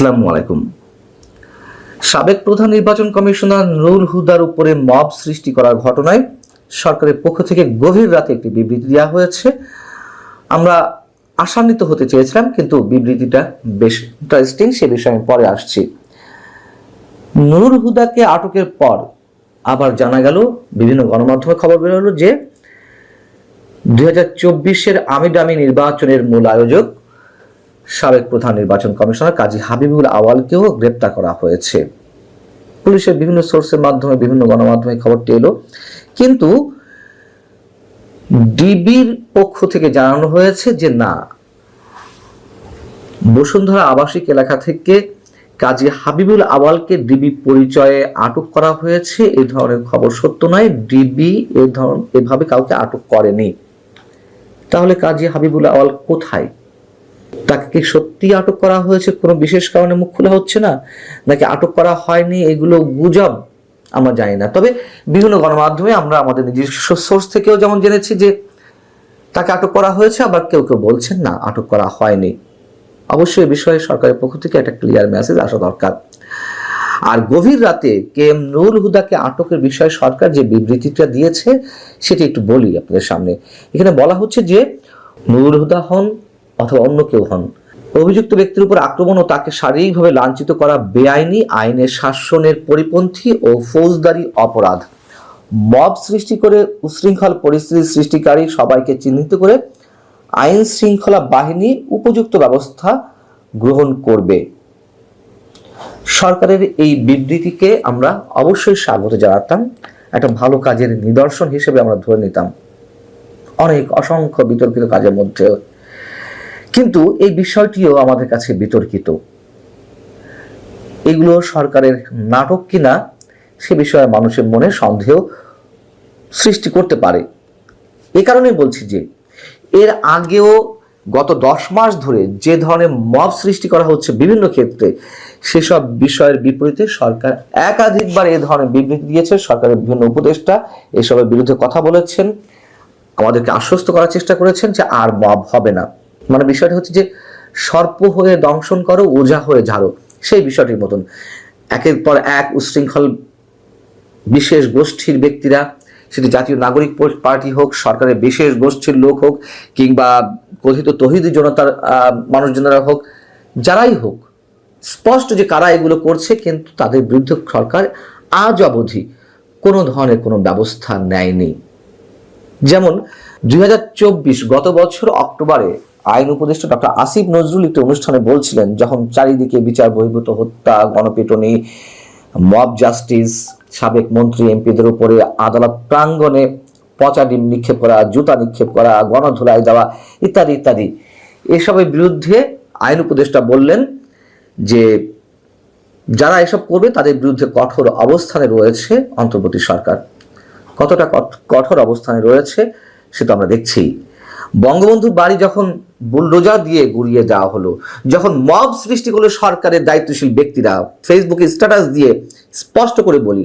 আসসালামু আলাইকুম। সাবেক প্রধান নির্বাচন কমিশনার নুরুল হুদার উপরে মব সৃষ্টি করার ঘটনায় সরকারের পক্ষ থেকে গভীর রাতে একটি বিবৃতি দেওয়া হয়েছে। আমরা আশান্বিত হতে চেয়েছিলাম, কিন্তু বিবৃতিটা বেশ ইন্টারেস্টিং সে বিষয়ে আমি পরে আসছি। নুরুল হুদাকে আটকের পর আবার জানা গেল, বিভিন্ন গণমাধ্যমে খবর বের হলো যে দুই হাজার চব্বিশের আমিডামি নির্বাচনের মূল আয়োজক সাবেক প্রধান নির্বাচন কমিশনার কাজী হাবিবুল আওয়ালকেও গ্রেপ্তার করা হয়েছে। পুলিশের বিভিন্ন সোর্সের মাধ্যমে, বিভিন্ন গণমাধ্যমে খবরটি এলো। কিন্তু ডিবির পক্ষ থেকে জানানো হয়েছে যে না, বসুন্ধরা আবাসিক এলাকা থেকে কাজী হাবিবুল আওয়ালকে ডিবি পরিচয়ে আটক করা হয়েছে। এ ধরনের খবর সত্য নয়। ডিবি এ ধরন, এভাবে কাউকে আটক করেনি। তাহলে কাজী হাবিবুল আওয়াল কোথায়? তাকে কি সত্যি আটক করা হয়েছে? কোনো বিশেষ কারণে মুখ খোলা হচ্ছে না? নাকি আটক করা হয়নি? এগুলো গুজব? আমরা জানি না। তবে বিভিন্ন গণমাধ্যমে আমরা আমাদের নিজস্ব সোর্স থেকেও যেমন জেনেছি যে তাকে আটক করা হয়েছে, আবার কেউ কেউ বলছেন না, আটক করা হয়নি। অবশ্যই এ বিষয়ে সরকারের পক্ষ থেকে একটা ক্লিয়ার মেসেজ আসা দরকার। আর গভীর রাতে কে এম নুরুল হুদাকে আটকের বিষয়ে সরকার যে বিবৃতিটা দিয়েছে, সেটি একটু বলি আপনাদের সামনে। এখানে বলা হচ্ছে যে নুরুল হুদা হন অথবা অন্য কেউ হন। অভিযুক্ত ব্যক্তির উপর আক্রমণ ও তাকে শারীরিকভাবে লাঞ্ছিত করা বেআইনি আইনের শাসনের পরিপন্থী ও ফৌজদারি অপরাধ। মব সৃষ্টি করে উশৃঙ্খল পরিস্থিতি সৃষ্টিকারী সবাইকে চিহ্নিত করে আইন শৃঙ্খলা বাহিনী উপযুক্ত ব্যবস্থা গ্রহণ করবে। সরকারের এই বিবৃতিকে আমরা অবশ্যই স্বাগত জানাতাম। একটা ভালো কাজের নিদর্শন হিসেবে আমরা ধরে নিতাম। অনেক অসংখ্য বিতর্কিত কাজের মধ্যে কিন্তু এই বিষয়টিও আমাদের কাছে বিতর্কিত। এগুলো সরকারের নাটক কিনা, সে বিষয়ে মানুষের মনে সন্দেহ সৃষ্টি করতে পারে। এ কারণে বলছি যে, এর আগেও গত দশ মাস ধরে যে ধরনের মব সৃষ্টি করা হচ্ছে বিভিন্ন ক্ষেত্রে, সেসব বিষয়ের বিপরীতে সরকার একাধিকবার এ ধরনের বিবৃতি দিয়েছে। সরকারের বিভিন্ন উপদেষ্টা এসবের বিরুদ্ধে কথা বলেছেন। আমাদেরকে আশ্বস্ত করার চেষ্টা করেছেন যে আর মব হবে না। মানে বিষয়টা হচ্ছে যে সর্প হয়ে দংশন করো, ওঝা হয়ে ঝাড়ো। সেই বিষয়টির মতন। একের পর এক উশৃঙ্খল বিশেষ গোষ্ঠীর ব্যক্তিরা, সেটি জাতীয় নাগরিক পার্টি হোক, সরকারের বিশেষ গোষ্ঠীর লোক হোক, কিংবা কথিত তহিদি জনতার মানুষজনেরা হোক, যারাই হোক, স্পষ্ট যে কারা এগুলো করছে, কিন্তু তাদের বিরুদ্ধে সরকার আজ অবধি কোনো ধরনের কোনো ব্যবস্থা নেয়নি। যেমন দুই হাজার চব্বিশ গত বছর অক্টোবরে আইন উপদেষ্টা ডক্টর আসিফ নজরুল একটি অনুষ্ঠানে বলছিলেন, যখন চারিদিকে বিচার বহির্ভূত, হত্যা, গণপিটুনি, মব জাস্টিস, সাবেক মন্ত্রী, এমপিদের উপরে আদালত প্রাঙ্গণে পচা ডিম নিক্ষেপ করা, জুতা নিক্ষেপ করা, গণধুলাই দেওয়া ইত্যাদি ইত্যাদি। এসবের বিরুদ্ধে আইন উপদেষ্টা বললেন যে, যারা এসব করবে তাদের বিরুদ্ধে কঠোর অবস্থানে রয়েছে অন্তর্বর্তী সরকার। কতটা কঠ- কঠোর অবস্থানে রয়েছে, সেটা আমরা দেখছি। বঙ্গবন্ধুর বাড়ি যখন বুলডোজার দিয়ে গুড়িয়ে দেওয়া হলো, যখন মব সৃষ্টি করল সরকারের দায়িত্বশীল ব্যক্তিরা ফেসবুকে স্ট্যাটাস দিয়ে স্পষ্ট করে বলি,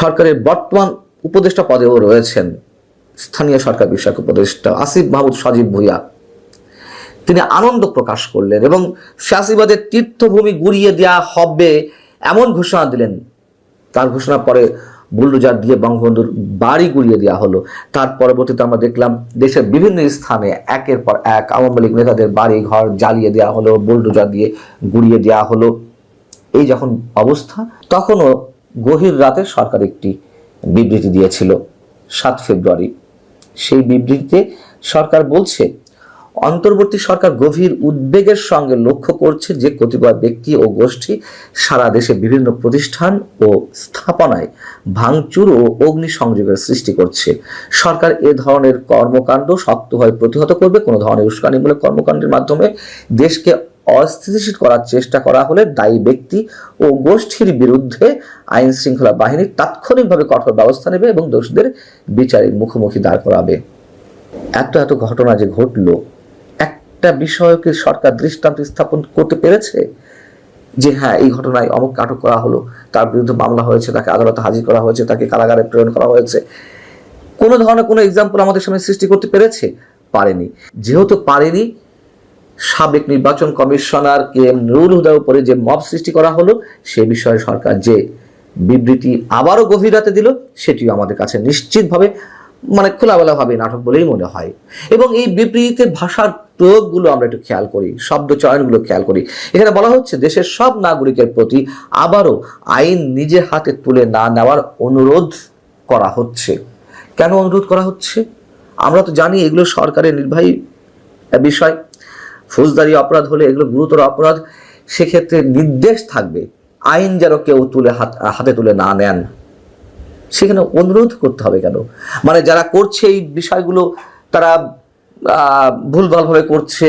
সরকারের বর্তমান উপদেষ্টা পদেও রয়েছেন স্থানীয় সরকার বিষয়ক উপদেষ্টা আসিফ মাহমুদ সজীব ভুইয়া। তিনি আনন্দ প্রকাশ করলেন এবং ফ্যাসিবাদের তীর্থভূমি গুড়িয়ে দেওয়া হবে এমন ঘোষণা দিলেন। তার ঘোষণা পরে বুলডোজার দিয়ে বঙ্গবন্ধুর বাড়ি গুড়িয়ে দেওয়া হলো। তার পরবর্তীতে আমরা দেখলাম দেশের বিভিন্ন স্থানে একের পর এক আওয়ামী লীগ নেতাদের বাড়ি ঘর জ্বালিয়ে দেওয়া হলো, বুলডোজার দিয়ে গুড়িয়ে দেওয়া হলো। এই যখন অবস্থা, তখনও গভীর রাতে সরকার একটি বিবৃতি দিয়েছিল, সাত ফেব্রুয়ারি। সেই বিবৃতিতে সরকার বলছে অন্তর্বর্তী সরকার গভীর উদ্বেগের সঙ্গে লক্ষ্য করছে যে কতিপয় ব্যক্তি ও গোষ্ঠী সারা দেশে বিভিন্ন প্রতিষ্ঠান ও স্থাপনায় ভাঙচুর ও অগ্নিসংযোগের সৃষ্টি করছে। সরকার এ ধরনের কর্মকাণ্ড শক্তভাবে প্রতিহত করবে, কোনো ধরনের উস্কানিমূলক কর্মকাণ্ডের মাধ্যমে দেশকে অস্থিতিশীল করার চেষ্টা করা হলে দায়ী ব্যক্তি ও গোষ্ঠীর বিরুদ্ধে আইন শৃঙ্খলা বাহিনী তাৎক্ষণিকভাবে কঠোর ব্যবস্থা নেবে এবং দোষীদের বিচারের মুখোমুখি দাঁড় করাবে। এত এত ঘটনা যে ঘটলো একটা বিষয়কে সরকার দৃষ্টান্ত স্থাপন করতে পেরেছে? যে হ্যাঁ এই ঘটনায় অমুক আটক করা হলো, তার বিরুদ্ধে মামলা হয়েছে, তাকে আদালতে হাজির করা হয়েছে, তাকে কারাগারে প্রেরণ করা হয়েছে। কোনো ধরনের কোনো এক্সাম্পল আমাদের সামনে সৃষ্টি করতে পেরেছে? পারেনি। যেহেতু পারেনি, সাবেক নির্বাচন কমিশনার কে এম নুরুল হুদার উপরে যে মব সৃষ্টি করা হলো, সে বিষয়ে সরকার যে বিবৃতি আবারও গভীর রাতে দিল, সেটিও আমাদের কাছে নিশ্চিতভাবে মানে খোলাবেলাভাবে নাটক বলেই মনে হয়। এবং এই বিবৃতিতে ভাষার প্রয়োগগুলো আমরা একটু খেয়াল করি, শব্দ চয়নগুলো খেয়াল করি। এখানে বলা হচ্ছে, দেশের সব নাগরিকের প্রতি আবারও আইন নিজে হাতে তুলে না নেওয়ার অনুরোধ করা হচ্ছে। কেন অনুরোধ করা হচ্ছে? আমরা তো জানি এগুলো সরকারের নির্বাহী বিষয়। ফৌজদারি অপরাধ হলে এগুলো গুরুতর অপরাধ। সেক্ষেত্রে নির্দেশ থাকবে, আইন যেন কেউ তুলে হাতে তুলে না নেন। সেখানে অনুরোধ করতে হবে কেন? মানে যারা করছে এই বিষয়গুলো, তারা ভুলভালভাবে করছে,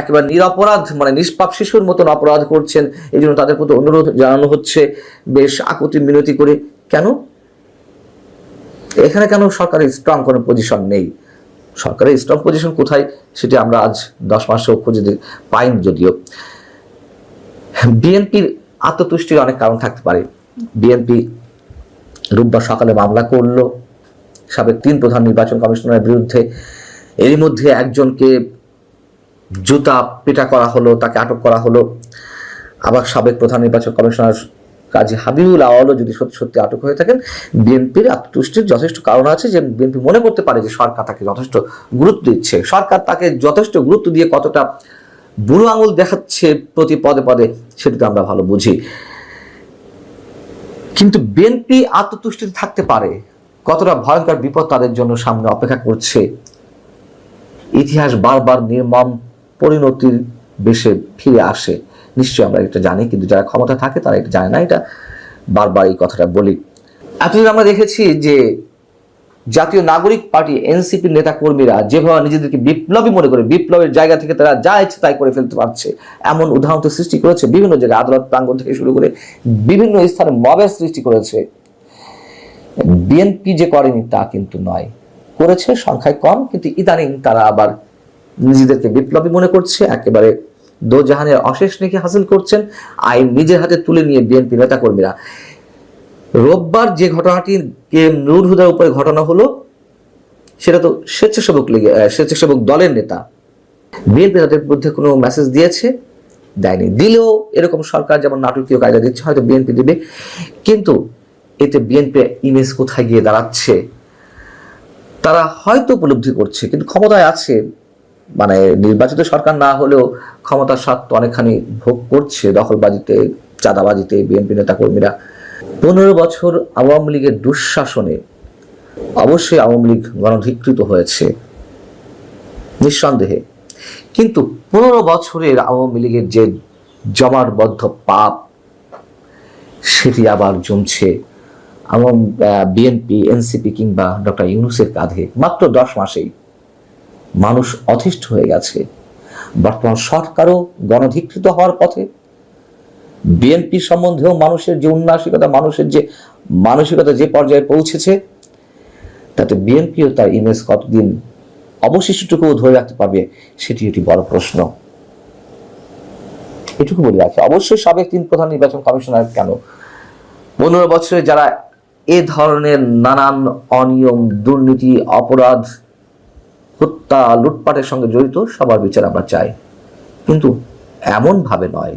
একেবারে নিরপরাধ মানে নিষ্পাপ শিশুর মতন অপরাধ করছেন, এই জন্য তাদের প্রতি অনুরোধ জানানো হচ্ছে। বেশ আকুতি মিনতি করে। কেন? এখানে কেন সরকারের স্ট্রং কোনো পজিশন নেই? সরকারের স্ট্রং পজিশন কোথায়? সেটি আমরা আজ দশ মাসেও খুঁজে পাইনি যদিও। বিএনপির আত্মতুষ্টির অনেক কারণ থাকতে পারে। বিএনপি রোববার সকালে মামলা করল। সাবেক তিন প্রধান নির্বাচন কমিশনারের বিরুদ্ধে। এরই মধ্যে একজনকে জুতা পিটা করা হলো, তাকে আটক করা হলো। আবার সাবেক প্রধান নির্বাচন কমিশনার কাজী হাবিবুল আওয়ালও যদি সত্যি সত্যি আটক হয়ে থাকেন, বিএনপির আত্মতুষ্টির যথেষ্ট কারণ আছে যে বিএনপি মনে করতে পারে যে সরকার তাকে যথেষ্ট গুরুত্ব দিচ্ছে। সরকার তাকে যথেষ্ট গুরুত্ব দিয়ে কতটা বুড়ো আঙুল দেখাচ্ছে প্রতি পদে পদে সেটা আমরা ভালো বুঝি। কিন্তু বিএনপি আত্মতুষ্টিতে থাকতে পারে। কতটা ভয়ঙ্কর বিপদ তাদের জন্য সামনে অপেক্ষা করছে। ইতিহাস বারবার নির্মম পরিণতির বেশে ফিরে আসে। নিশ্চয়ই আমরা এটা জানি, কিন্তু যারা ক্ষমতা থাকে তারা এটা জানে না। এটা বারবার এই কথাটা বলি। এতদিন আমরা দেখেছি যে জাতীয় নাগরিক পার্টি এনসিপির নেতা কর্মীরা যেভাবে নিজেদেরকে বিপ্লবী মনে করে, বিপ্লবের জায়গা থেকে তারা যা ইচ্ছে তাই করে ফেলতে পারছে, এমন উদাহরণ সৃষ্টি করেছে বিভিন্ন জায়গায় আদালত প্রাঙ্গণ থেকে শুরু করে বিভিন্ন স্থানে মবের সৃষ্টি করেছে। বিএনপি যে করেনি তা কিন্তু নয়, করেছে সংখ্যায় কম, কিন্তু ইদানিং তারা আবার নিজেদেরকে বিপ্লবী মনে করছে, একেবারে দোজাহানের অশেষ নাকি হাসিল করছেন, আইন নিজের হাতে তুলে নিয়ে বিএনপি নেতা কর্মীরা রোববার যে ঘটনাটি নুর হুদার উপরে ঘটনা হলো, সেটা তো স্বেচ্ছাসেবক লীগে স্বেচ্ছাসেবক দলের নেতা। বিএনপি তাদের বিরুদ্ধে কোনো মেসেজ দিয়েছে, দেয়নি। দিলেও এরকম সরকার যেমন নাটকীয় কায়দা দিচ্ছে, হয়তো বিএনপি দেবে। কিন্তু এতে বিএনপি ইমেজ কোথায় গিয়ে দাঁড়াচ্ছে, তারা হয়তো উপলব্ধি করছে, কিন্তু ক্ষমতায় আছে। মানে নির্বাচিত সরকার না হলেও ক্ষমতার স্বার্থ অনেকখানি ভোগ করছে দখলবাজিতে, চাঁদাবাজিতে বিএনপি নেতা কর্মীরা পনেরো বছর আওয়ামী লীগের দুঃশাসনে অবশ্যই আওয়ামী লীগ গণধিকৃত হয়েছে। নিঃসন্দেহে। কিন্তু পনেরো বছরের আওয়ামী লীগের যে জমাটবদ্ধ পাপ, সেটি আবার জমছে আওয়াম বিএনপি এনসিপি কিংবা ডক্টর ইউনুসের কাঁধে। মাত্র দশ মাসেই মানুষ অতিষ্ঠ হয়ে গেছে। বর্তমান সরকারও গণধিকৃত হওয়ার পথে বিএনপি সম্বন্ধেও মানুষের যে উন্নাসিকতা, মানুষের যে মানসিকতা যে পর্যায়ে পৌঁছেছে, তাতে বিএনপিও তার ইমেজ কতদিন অবশিষ্টটুকু ধরে রাখতে পারবে, সেটি একটি বড় প্রশ্ন। এটুকু বলে রাখি অবশ্যই সাবেক তিন প্রধান নির্বাচন কমিশনার কেন? পনেরো বছরে যারা এ ধরনের নানান অনিয়ম, দুর্নীতি, অপরাধ, হত্যা, লুটপাটের সঙ্গে জড়িত, সবার বিচার আমরা চাই। কিন্তু এমন ভাবে নয়।